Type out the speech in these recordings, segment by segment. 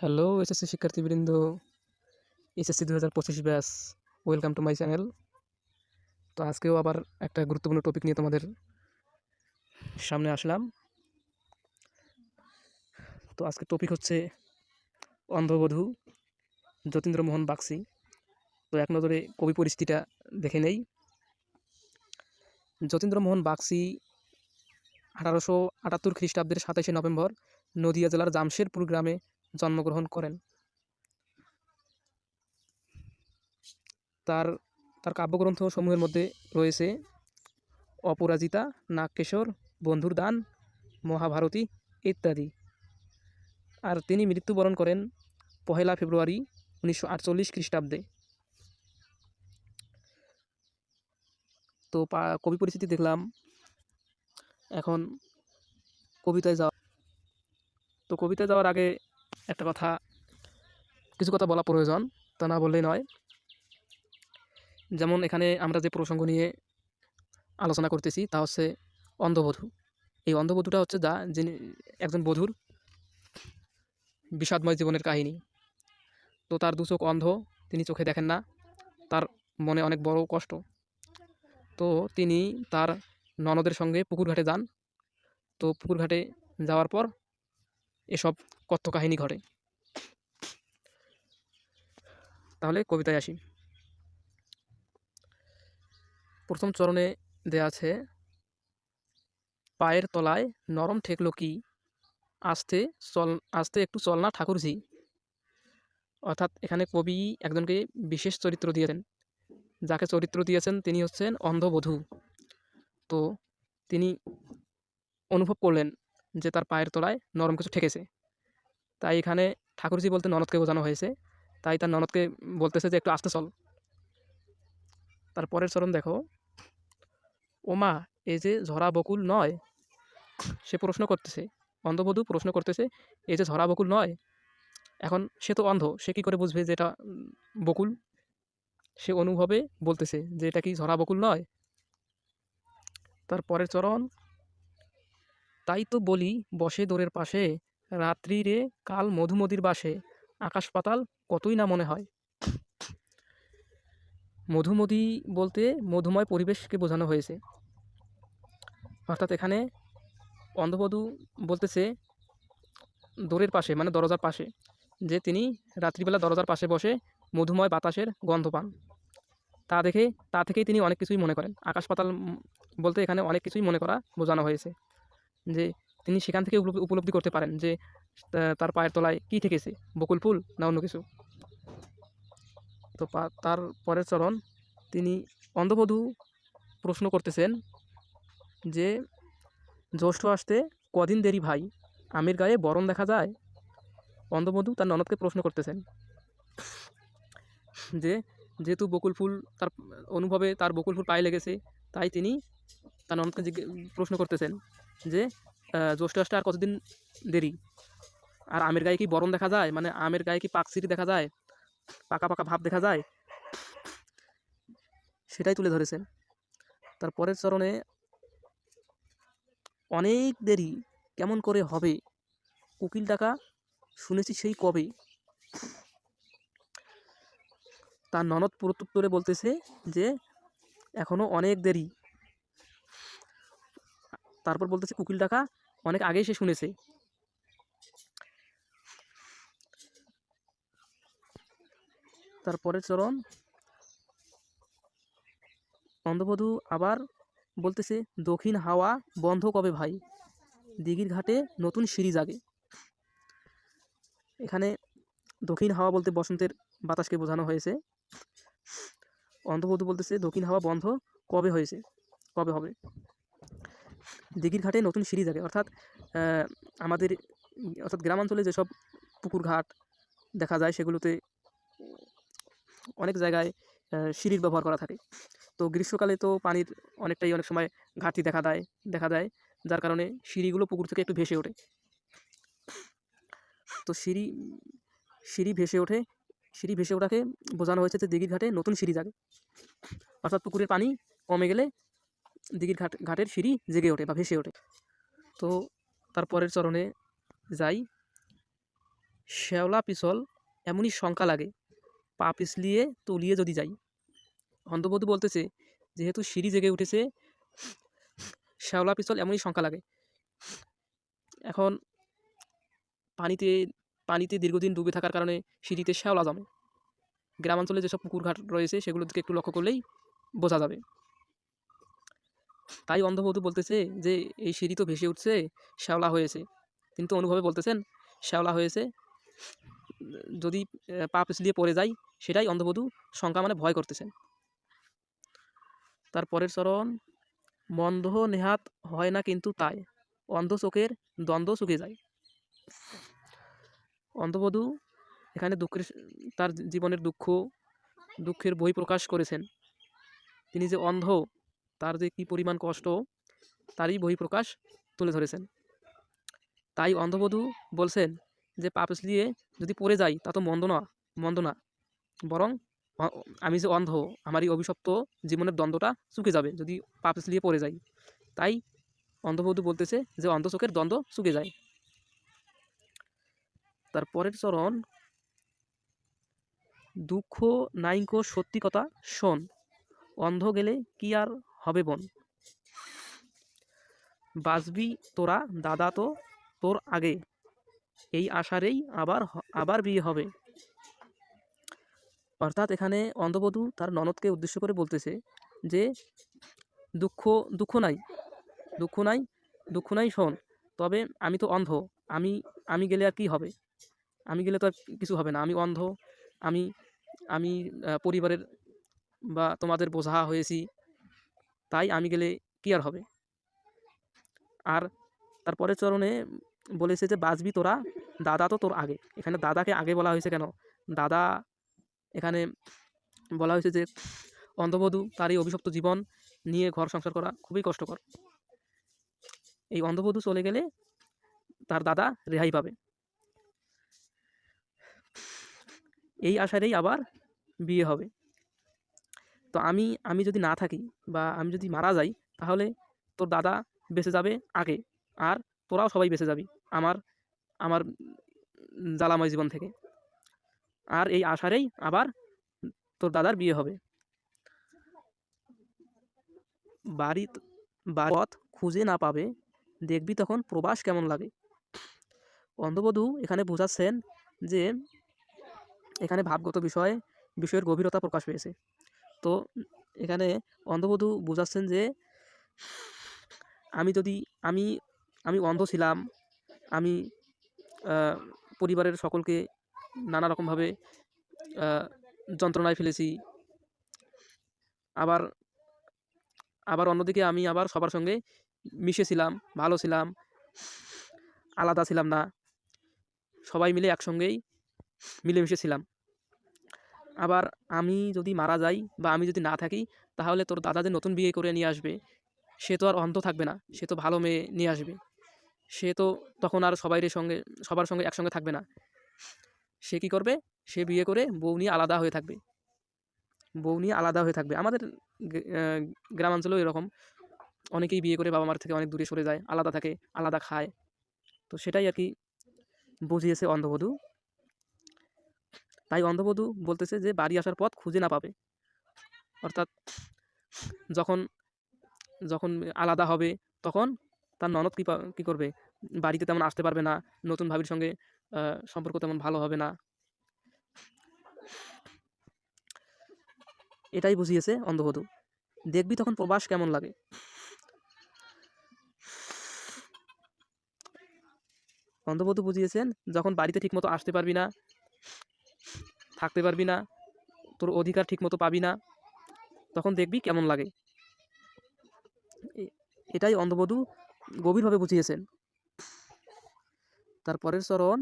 Hello, SSC শিক্ষার্থীবৃন্দ, SSC দু হাজার পঁচিশ ব্যাস ওয়েলকাম টু মাই চ্যানেল তো আজকেও আবার একটা গুরুত্বপূর্ণ টপিক নিয়ে তোমাদের সামনে আসলাম। তো আজকের টপিক হচ্ছে অন্ধবধূ যতীন্দ্রমোহন বাগসি তো এক নজরে কবি পরিস্থিতিটা দেখে নেই। যতীন্দ্রমোহন বাগসি আঠারোশো আটাত্তর খ্রিস্টাব্দের সাতাশে নভেম্বর নদিয়া জেলার জামশেদপুর গ্রামে জন্মগ্রহণ করেন। তার তার কাব্যগ্রন্থ সমূহের মধ্যে রয়েছে অপরাজিতা, নাগকেশর বন্ধুর দান মহাভারতী ইত্যাদি। আর তিনি মৃত্যুবরণ করেন পহেলা ফেব্রুয়ারি উনিশশো আটচল্লিশ খ্রিস্টাব্দে। তো কবি পরিস্থিতি দেখলাম। এখন কবিতায় যাওয়া, তো কবিতায় যাওয়ার আগে একটা কথা। কিছু কথা বলা প্রয়োজন, তা না বললেই নয়। যেমন এখানে আমরা যে প্রসঙ্গ নিয়ে আলোচনা করতেছি, তা হচ্ছে অন্ধবধূ। এই অন্ধবধূটা হচ্ছে যা, যিনি একজন বধূর বিষাদময় জীবনের কাহিনী। তো তার দু চোখ অন্ধ, তিনি চোখে দেখেন না, তার মনে অনেক বড় কষ্ট। তো তিনি তার ননদের সঙ্গে পুকুর ঘাটে যান। তো পুকুর ঘাটে যাওয়ার পর এসব কথ্য কাহিনী ঘটে তাহলে কবিতায় আসি। প্রথম চরণে দেয়া আছে, পায়ের তলায় নরম ঠেকলো কি? আস্তে চল, আস্তে একটু চল না ঠাকুরজি অর্থাৎ এখানে কবি একজনকে বিশেষ চরিত্র দিয়েছেন। যাকে চরিত্র দিয়েছেন তিনি হচ্ছেন অন্ধবধূ। তো তিনি অনুভব করলেন যে তার পায়ের তলায় নরম কিছু ঠেকেছে। তাই এখানে ঠাকুরজি বলতে ননদকে বোঝানো হয়েছে। তাই তার ননদকে বলতেছে যে একটু আস্তে চল। তার পরের চরণ দেখো। ওমা, এ যে ঝরা বকুল নয়। সে প্রশ্ন করতেছে। অন্ধবধূ প্রশ্ন করতেছে, এ যে ঝরা বকুল নয়। এখন সে তো অন্ধ, সে কী করে বুঝবে যে এটা বকুল? সে অনুভবে বলতেছে যে এটা কি ঝরা বকুল নয়? তার পরের চরণ তাই তো বলি, বসে দোরের পাশে রাত্রি রে কাল মধুমদির বাসে, আকাশ পাতাল কতই না মনে হয়। মধুমতি বলতে মধুময় পরিবেশকে বোঝানো হয়েছে। অর্থাৎ এখানে অন্ধবধূ বলতেছে দোরের পাশে মানে দরজার পাশে, যে তিনি রাত্রিবেলা দরজার পাশে বসে মধুময় বাতাসের গন্ধ পান। তা দেখে, তা থেকেই তিনি অনেক কিছুই মনে করেন। আকাশ পাতাল বলতে এখানে অনেক কিছুই মনে করা বোঝানো হয়েছে। যে তিনি সেখান থেকে উপলব্ধি- করতে পারেন যে তার পায়ের তলায় কী ঠেকেছে বকুল ফুল না অন্য কিছু? তো তার পরের চরণ তিনি অন্ধবধূ প্রশ্ন করতেছেন যে, জ্যৈষ্ঠ আসতে কদিন দেরি ভাই? আমির গায়ে বরণ দেখা যায়? অন্ধবধূ তার ননদকে প্রশ্ন করতেছেন যে, যেহেতু বকুল ফুল তার অনুভবে তার বকুল ফুল পায়ে লেগেছে, তাই তিনি? তার ননদকে প্রশ্ন করতেছেন যে জ্যৈষ্ঠ আসতে আর কতদিন দেরি? আর আমের গায়ে কি বরণ দেখা যায়? মানে আমের গায়ে কি পাকসিরি দেখা যায়? পাকা পাকা ভাব দেখা যায়? সেটাই তুলে ধরেছেন। তার পরের চরণে অনেক দেরি, কেমন করে হবে? উকিল টাকা শুনেছি সেই কবে? তার ননদ প্রত্যুত্তরে বলতেছে যে, এখনও অনেক দেরি। তারপর বলতেছে উকিল ডাকা অনেক আগেই সে শুনেছে। তারপরের চরণ, অন্ধবধূ আবার বলতেছে, দক্ষিণ হাওয়া বন্ধ কবে ভাই? দিঘির ঘাটে নতুন সিঁড়ি জাগে। এখানে দক্ষিণ হাওয়া বলতে বসন্তের বাতাসকে বোঝানো হয়েছে। অন্ধবধূ বলতেছে, দক্ষিণ হাওয়া বন্ধ কবে হয়েছে? কবে হবে? দিঘির ঘাটে নতুন সিঁড়ি জাগে অর্থাৎ আমাদের, অর্থাৎ গ্রামাঞ্চলে যেসব পুকুর ঘাট দেখা যায়, সেগুলোতে অনেক জায়গায় সিঁড়ির ব্যবহার করা থাকে। তো গ্রীষ্মকালে তো পানির অনেকটাই অনেক সময় ঘাটতি দেখা দেয় দেখা দেয়, যার কারণে সিঁড়িগুলো পুকুর থেকে একটু ভেসে ওঠে। তো সিঁড়ি সিঁড়ি ভেসে ওঠে, সিঁড়ি ভেসে ওঠাকে বোঝানো হয়েছে যে দিঘির ঘাটে নতুন সিঁড়ি জাগে অর্থাৎ পুকুরের পানি কমে গেলে দিঘির ঘাট, ঘাটের সিঁড়ি জেগে ওঠে বা ভেসে ওঠে। তো তারপরের চরণে যাই। শ্যাওলা পিছল, এমনই শঙ্কা লাগে। পা পিছলিয়ে তলিয়ে যদি যাই। অন্ধবধূ বলতেছে, যেহেতু সিঁড়ি জেগে উঠেছে, শ্যাওলা পিছল এমনই শঙ্কা লাগে। এখন পানিতে পানিতে দীর্ঘদিন ডুবে থাকার কারণে সিঁড়িতে শ্যাওলা জমে। গ্রামাঞ্চলে যেসব পুকুর ঘাট রয়েছে, সেগুলোর দিকে একটু লক্ষ্য করলেই বোঝা যাবে। তাই অন্ধবধূ বলতেছে যে, এই সিঁড়ি তো ভেসে উঠছে, শ্যাওলা হয়েছে। কিন্তু অনুভবে বলতেছেন, শ্যাওলা হয়েছে। যদি পা পিছলিয়ে পড়ে যায় সেটাই অন্ধবধূ শঙ্কা মানে ভয় করতেছেন। তার পরের চরণ, মন্দ নেহাত হয় না কিন্তু তাই। অন্ধ চোখের দ্বন্দ্ব চুকে যায়। অন্ধবধূ এখানে দুঃখের তার জীবনের দুঃখ, দুঃখের বই প্রকাশ করেছেন। তিনি যে অন্ধ তার যে কী পরিমাণ কষ্ট, তারই বহিঃপ্রকাশ তুলে ধরেছেন। তাই অন্ধবধূ বলছেন যে পা পিছলিয়ে যদি পড়ে যাই, তা তো মন্দ না মন্দ না। বরং আমি যে অন্ধ আমার এই অভিশপ্ত জীবনের দ্বন্দ্বটা চুকে যাবে যদি পা পিছলিয়ে পড়ে যাই। তাই অন্ধবধূ বলতেছে যে, অন্ধ চোখের দ্বন্দ্ব চুকে যায়। তার পরের চরণ, দুঃখ নাইকো সত্যি কথা, শোন। অন্ধ গেলে কি আর হবে বন। বাঁচবি তোরা, দাদা তো তোর আগে। এই আশারেই আবার আবার বিয়ে হবে। অর্থাৎ এখানে অন্ধবধূ তার ননদকে উদ্দেশ্য করে বলতেছে যে, দুঃখ দুঃখ নাই দুঃখ নাই দুঃখ নাই শোন, তবে আমি তো অন্ধ, আমি আমি গেলে আর কি হবে? আমি গেলে তো আর কিছু হবে না, আমি অন্ধ, আমি আমি পরিবারের বা তোমাদের বোঝা হয়েছি তাই আমি গেলে কি আর হবে? আর তারপরের চরণে বলেছে যে, বাঁচবি তোরা, দাদা তো তোর আগে। এখানে দাদাকে আগে বলা হয়েছে কেন? দাদা এখানে বলা হয়েছে যে, অন্ধবধূ, তার এই অভিশপ্ত জীবন নিয়ে ঘর সংসার করা খুবই কষ্টকর। এই অন্ধবধূ চলে গেলে তার দাদা রেহাই পাবে। এই আশারেই আবার বিয়ে হবে। তো আমি আমি যদি না থাকি বা আমি যদি মারা যাই, তাহলে তোর দাদা বেঁচে যাবে আগে আর তোরাও সবাই বেঁচে যাবি আমার আমার জ্বালাময় জীবন থেকে। আর এই আশারেই আবার তোর দাদার বিয়ে হবে। বাড়ি পথ খুঁজে না পাবে, দেখবি তখন প্রবাস কেমন লাগে। অন্ধবধূ এখানে বোঝাচ্ছেন যে, এখানে ভাবগত বিষয়ে, বিষয়ের গভীরতা প্রকাশ পেয়েছে। তো এখানে অন্ধবধূ বোঝাচ্ছেন যে, আমি যদি, আমি আমি অন্ধ ছিলাম, আমি পরিবারের সকলকে নানা রকমভাবে যন্ত্রণায় ফেলেছি। আবার আবার অন্যদিকে আমি আবার সবার সঙ্গে মিশেছিলাম ভালো ছিলাম, আলাদা ছিলাম না। সবাই মিলে একসঙ্গেই মিলেমিশে ছিলাম। আবার আমি যদি মারা যাই বা আমি যদি না থাকি, তাহলে তোর দাদা যে নতুন বিয়ে করে নিয়ে আসবে, সে তো আর অন্ধ থাকবে না, সে তো ভালো মেয়ে নিয়ে আসবে। সে তো তখন আর সবাইয়ের সঙ্গে, সবার সঙ্গে একসঙ্গে থাকবে না। সে কি করবে? সে বিয়ে করে বউ নিয়ে আলাদা হয়ে থাকবে। বউ নিয়ে আলাদা হয়ে থাকবে। আমাদের গ্রামাঞ্চলেও এরকম। অনেকেই বিয়ে করে বাবা মার থেকে অনেক দূরে সরে যায়, আলাদা থাকে, আলাদা খায়। তো সেটাই আর কি বুঝিয়েছে অন্ধবধূ। তাই অন্ধবধূ বলতেছে যে বাড়ি আসার পথ খুঁজে না পাবে। অর্থাৎ যখন যখন আলাদা হবে তখন তার ননদ কী কী করবে? বাড়িতে তেমন আসতে পারবে না, নতুন ভাবির সঙ্গে সম্পর্ক তেমন ভালো হবে না। এটাই বুঝিয়েছে অন্ধবধূ। দেখবি তখন প্রবাস কেমন লাগে। অন্ধবধূ বুঝিয়েছেন, যখন বাড়িতে ঠিকমতো আসতে পারবি না থাকতে পারবি না, তোর অধিকার ঠিকমতো পাবি না, তখন দেখবি কেমন লাগে। এটাই অন্ধবধূ গভীরভাবে বুঝিয়েছেন। তারপরের চরণ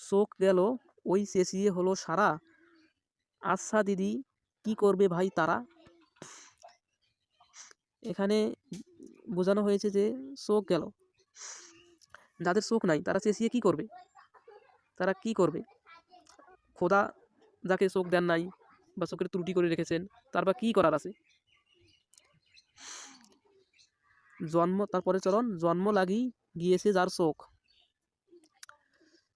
চোখ গেল, ওই চেঁচিয়ে হলো সারা। আচ্ছা দিদি, কি করবে ভাই তারা? এখানে বোঝানো হয়েছে যে চোখ গেল। যাদের চোখ নাই, তারা চেঁচিয়ে কি করবে? তারা কি করবে? খোদা যাকে চোখ দেন নাই বা চোখের ত্রুটি করে রেখেছেন, তার বা কী করার আছে? জন্ম তারপরে চরণ, জন্ম লাগি গিয়েছে যার চোখ।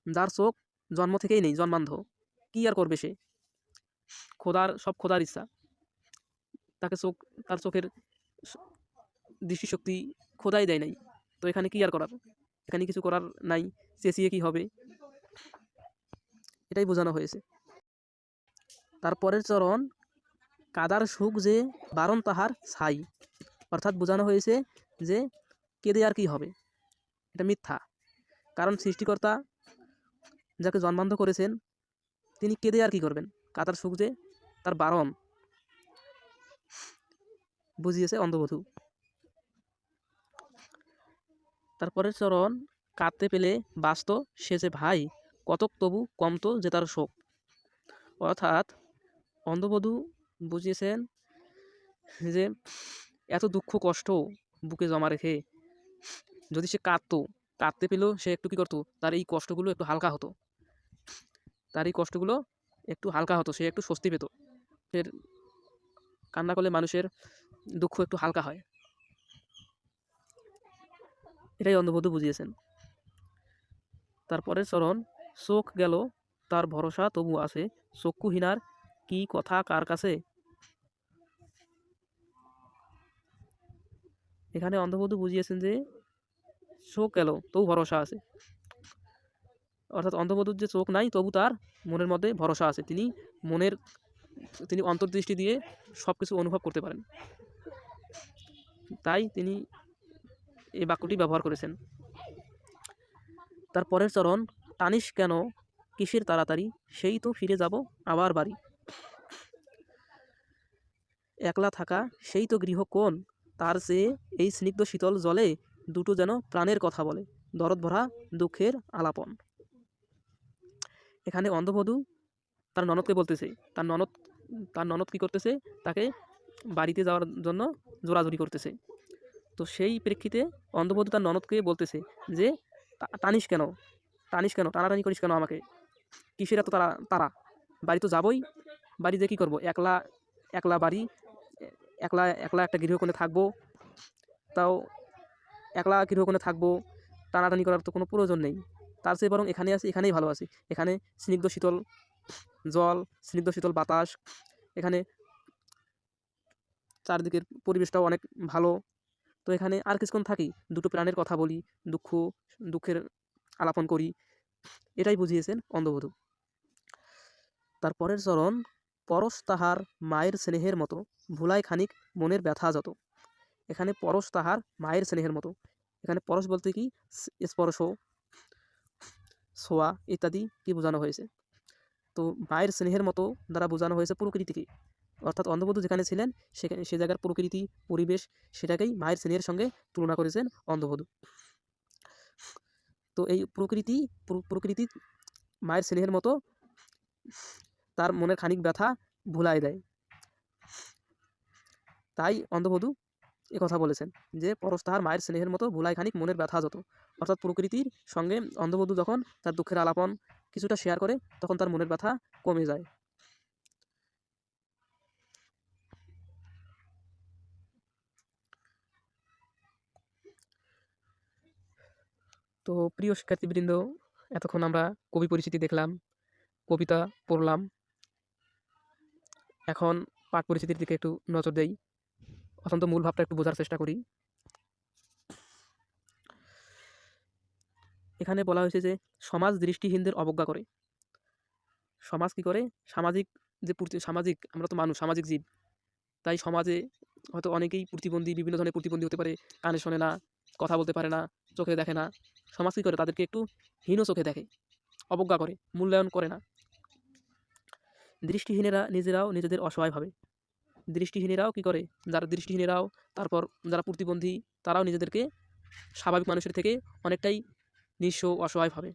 যার চোখ জন্ম থেকেই নেই, জন্মান্ধ। কী আর করবে সে? খোদার, সব খোদার ইচ্ছা। তাকে চোখ, তার চোখের দৃষ্টিশক্তি খোদাই দেয় নাই। তো এখানে কি আর করার? এখানে কিছু করার নাই, চেঁচিয়ে কি হবে? এটাই বোঝানো হয়েছে। তারপরের চরণ কাদার সুখ যে বারণ তাহার ছাই। অর্থাৎ বোঝানো হয়েছে যে কেঁদে আর কি হবে? এটা মিথ্যা। কারণ সৃষ্টিকর্তা যাকে জন্মান্ধ করেছেন, তিনি কেঁদে আর কি করবেন? কাদার সুখ যে তার বারণ। বুঝিয়েছে অন্ধবধূ। তারপরের চরণ কাঁদতে পেলে বাস্ত সে যে ভাই, কতক তবু কমতো যে তার শোক। অর্থাৎ অন্ধবধূ বুঝিয়েছেন যে এত দুঃখ কষ্ট বুকে জমা রেখে যদি সে কাঁদতো, কাঁদতে পেলেও সে একটু কী করতো? তার এই কষ্টগুলো একটু হালকা হতো। তার এই কষ্টগুলো একটু হালকা হতো, সে একটু স্বস্তি পেত। এর কান্না করলে মানুষের দুঃখ একটু হালকা হয়। এটাই অন্ধবধূ বুঝিয়েছেন। তারপরে চরণ, চোখ গেল, তার ভরসা তবু আছে চক্ষুহীনার কি কথা কার কাছে? এখানে অন্ধবধূ বুঝিয়েছেন যে, চোখ এলো তবু ভরসা আছে। অর্থাৎ অন্ধবধূর যে চোখ নাই, তবু তার মনের মধ্যে ভরসা আছে। তিনি মনের, তিনি অন্তর্দৃষ্টি দিয়ে সব কিছু অনুভব করতে পারেন। তাই তিনি এই বাক্যটি ব্যবহার করেছেন। তার পরের চরণ, টানিস কেন? কিসের তাড়াতাড়ি? সেই তো ফিরে যাব, আবার বাড়ি। একলা থাকা, সেই তো গৃহ কোন তার চেয়ে এই স্নিগ্ধ শীতল জলে দুটো যেন প্রাণের কথা বলে, দরদ ভরা দুঃখের আলাপন। এখানে অন্ধবধূ তার ননদকে বলতেছে, তার ননদ তার ননদ কী করতেছে? তাকে বাড়িতে যাওয়ার জন্য জোরাজুরি করতেছে। তো সেই প্রেক্ষিতে অন্ধবধূ তার ননদকে বলতেছে যে টানিস কেন? টানিস কেন? টানাটানি করিস কেন আমাকে? কিসের এত তারা তারা? বাড়ি তো যাবই। বাড়িতে কী করব? একলা একলা বাড়ি একলা একলা একটা গৃহকোণে থাকব, তাও একলা গৃহকোণে থাকব, টানাটানি করার তো কোনো প্রয়োজন নেই। তার চেয়ে বরং এখানে আছি, এখানেই ভালো আছি। এখানে স্নিগ্ধ শীতল জল, স্নিগ্ধ শীতল বাতাস, এখানে চারদিকের পরিবেশটাও অনেক ভালো। তো এখানে আর কিছুক্ষণ থাকি, দুটো প্রাণের কথা বলি, দুঃখ, দুঃখের আলাপন করি, এটাই বুঝিয়েছেন অন্ধবধূ। তারপরের চরণ পরশ তাহার মায়ের স্নেহের মতো। ভুলায় খানিক মনের ব্যথা যত। এখানে পরশ তাহার মায়ের স্নেহের মতো। এখানে পরশ বলতে কি? স্পর্শ ছোঁয়া ইত্যাদি কি বোঝানো হয়েছে? তো মায়ের স্নেহের মতো দ্বারা বোঝানো হয়েছে প্রকৃতিকে। অর্থাৎ অন্ধবধূ যেখানে ছিলেন সেখানে সে জায়গার প্রকৃতি, পরিবেশ সেটাকেই মায়ের স্নেহের সঙ্গে তুলনা করেছেন অন্ধবধূ। তো এই প্রকৃতি, প্র- প্রকৃতি মায়ের স্নেহের মতো তার মনের খানিক ব্যথা ভুলাই দেয়। তাই অন্ধবধূ এ কথা বলেছেন যে, পরশ তাহার মায়ের স্নেহের মতো ভুলাই খানিক মনের ব্যথা যত। অর্থাৎ প্রকৃতির সঙ্গে অন্ধবধূ যখন তার দুঃখের আলাপন কিছুটা শেয়ার করে, তখন তার মনের ব্যথা কমে যায়। তো প্রিয় শিক্ষার্থীবৃন্দ, এতক্ষণ আমরা কবি পরিচিতি দেখলাম, কবিতা পড়লাম। এখন পাঠ পরিচিতির দিকে একটু নজর দেই। অত্যন্ত মূল ভাবটা একটু বোঝার চেষ্টা করি। এখানে বলা হয়েছে যে, সমাজ দৃষ্টিহীনদের অবজ্ঞা করে। সমাজ কি করে? সামাজিক যে সামাজিক, আমরা তো মানুষ, সামাজিক জীব। তাই সমাজে হয়তো অনেকেই প্রতিবন্ধী, বিভিন্ন ধরনের প্রতিবন্ধী হতে পারে, কানে শোনে না, কথা বলতে পারে না, চোখে দেখে না। সমাজ কী করে? তাদেরকে একটু হীন চোখে দেখে, অবজ্ঞা করে, মূল্যায়ন করে না। দৃষ্টিহীনেরা নিজেরাও নিজেদের অসহায় ভাবে। দৃষ্টিহীনেরাও কী করে? যারা দৃষ্টিহীনেরাও, তারপর যারা প্রতিবন্ধী, তারাও নিজেদেরকে স্বাভাবিক মানুষের থেকে অনেকটাই নিঃস্ব অসহায় ভাবে।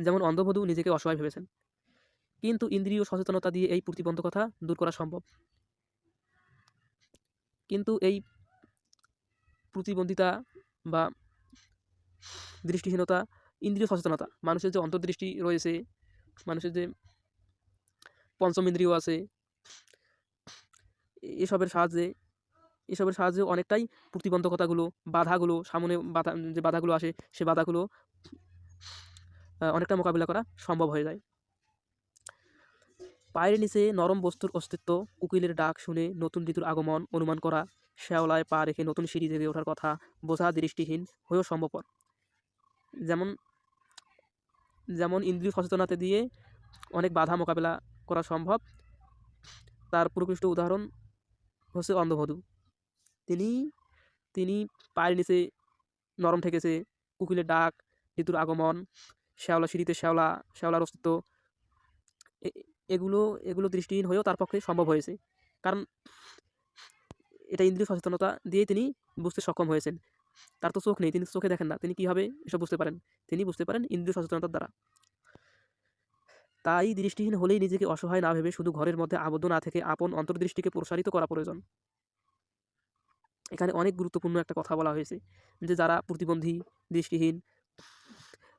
যেমন অন্ধবধূ নিজেকে অসহায় ভেবেছেন। কিন্তু ইন্দ্রিয় সচেতনতা দিয়ে এই প্রতিবন্ধকতা দূর করা সম্ভব। কিন্তু এই প্রতিবন্ধিতা বা দৃষ্টিহীনতা, ইন্দ্রিয় সচেতনতা, মানুষের যে অন্তর্দৃষ্টি রয়েছে, মানুষের যে পঞ্চম ইন্দ্রিয় আছে এসবের সাহায্যে এসবের সাহায্যে অনেকটাই প্রতিবন্ধকতাগুলো, বাধাগুলো সামনে বাধা, যে বাধাগুলো আসে, সে বাধাগুলো অনেকটা মোকাবিলা করা সম্ভব হয়ে যায়। পায়ের নিচে নরম বস্তুর অস্তিত্ব, উকিলের ডাক শুনে নতুন ঋতুর আগমন অনুমান করা, শ্যাওলায় পা রেখে নতুন সিঁড়ি জেগে ওঠার কথা বোঝা দৃষ্টিহীন হয়েও সম্ভবপর। যেমন যেমন ইন্দ্রিয় সচেতনতা দিয়ে অনেক বাধা মোকাবেলা করা সম্ভব, তার প্রকৃষ্ট উদাহরণ হচ্ছে অন্ধবধূ। তিনি তিনি পায়ের নিচে নরম ঠেকেছে কুকিলের ডাক ঋতুর আগমন, শ্যাওলা সিঁড়িতে শ্যাওলা, শ্যাওলার অস্তিত্ব। এগুলো এগুলো দৃষ্টিহীন হয়েও তার পক্ষে সম্ভব হয়েছে। কারণ এটা ইন্দ্রিয় সচেতনতা দিয়ে তিনি বুঝতে সক্ষম হয়েছেন। তার তো চোখ নেই, তিনি চোখে দেখেন না, তিনি কীভাবে এসব বুঝতে পারেন? তিনি বুঝতে পারেন ইন্দ্রিয় সচেতনতার দ্বারা। তাই দৃষ্টিহীন হলেই নিজেকে অসহায় না ভেবে শুধু ঘরের মধ্যে আবদ্ধ না থেকে আপন অন্তর্দৃষ্টিকে প্রসারিত করা প্রয়োজন। এখানে অনেক গুরুত্বপূর্ণ একটা কথা বলা হয়েছে যে যারা প্রতিবন্ধী, দৃষ্টিহীন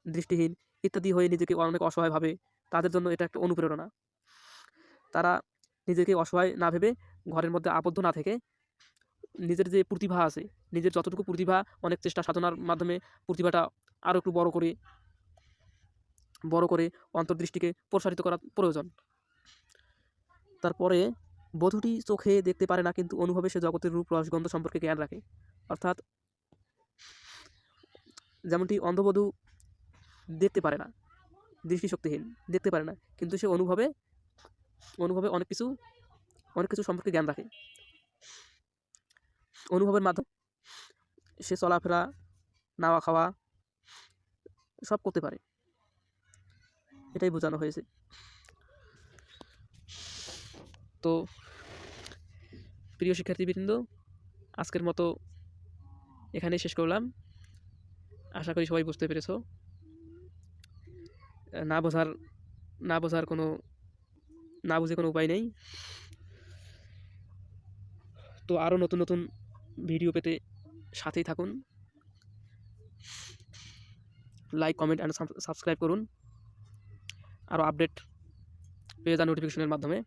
দৃষ্টিহীন ইত্যাদি হয়ে নিজেকে অনেক অসহায় ভাবে, তাদের জন্য এটা একটা অনুপ্রেরণা। তারা নিজেকে অসহায় না ভেবে ঘরের মধ্যে আবদ্ধ না থেকে নিজের যে প্রতিভা আছে, নিজের যতটুকু প্রতিভা, অনেক চেষ্টা সাধনার মাধ্যমে প্রতিভাটা আরও একটু বড় করে বড় করে অন্তর্দৃষ্টিকে প্রসারিত করা প্রয়োজন। তারপরে, বধূটি চোখে দেখতে পারে না, কিন্তু অনুভবে সে জগতের রূপ, রসগন্ধ সম্পর্কে জ্ঞান রাখে। অর্থাৎ, যেমনটি অন্ধবধূ দেখতে পারে না, দৃষ্টিশক্তিহীন, দেখতে পারে না, কিন্তু সে অনুভবে অনুভবে অনেক কিছু অনেক কিছু সম্পর্কে জ্ঞান রাখে। অনুভবের মাধ্যমে, সে চলাফেরা নাওয়া খাওয়া সব করতে পারে। এটাই বোঝানো হয়েছে। তো প্রিয় শিক্ষার্থীবৃন্দ, আজকের মতো এখানেই শেষ করলাম। আশা করি সবাই বুঝতে পেরেছ। না বোঝার না বোঝার কোনো, না বুঝে কোনো উপায় নেই। তো আরও নতুন নতুন ভিডিও পেতে সাথেই থাকুন। লাইক কমেন্ট অ্যান্ড সাবস্ক্রাইব করুন। আরও আপডেট পেয়ে যান নোটিফিকেশনের মাধ্যমে।